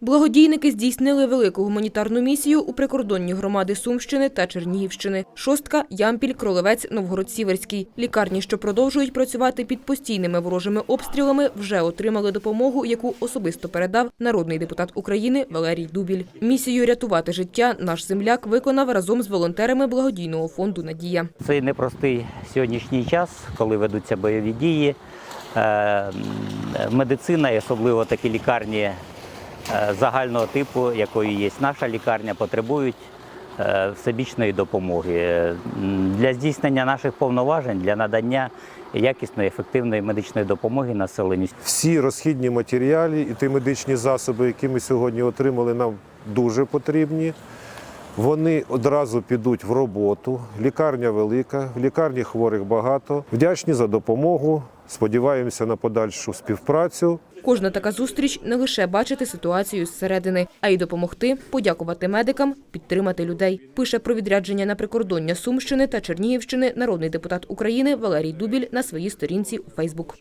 Благодійники здійснили велику гуманітарну місію у прикордонні громади Сумщини та Чернігівщини. Шостка, Ямпіль, Кролевець, Новгород-Сіверський. Лікарні, що продовжують працювати під постійними ворожими обстрілами, вже отримали допомогу, яку особисто передав народний депутат України Валерій Дубіль. Місію рятувати життя наш земляк виконав разом з волонтерами благодійного фонду Надія. Цей непростий сьогоднішній час, коли ведуться бойові дії, е, медицина і особливо такі лікарні загального типу, якою є наша лікарня, потребують е, всебічної допомоги Е, для здійснення наших повноважень, для надання якісної, ефективної медичної допомоги населенню. Всі розхідні матеріали і ті медичні засоби, які ми сьогодні отримали, нам дуже потрібні. Вони одразу підуть в роботу. Лікарня велика, в лікарні хворих багато. Вдячні за допомогу. Сподіваємося на подальшу співпрацю. Кожна така зустріч не лише бачити ситуацію зсередини, а й допомогти, подякувати медикам, підтримати людей. Пише про відрядження на прикордоння Сумщини та Чернігівщини народний депутат України Валерій Дубіль на своїй сторінці у Фейсбук.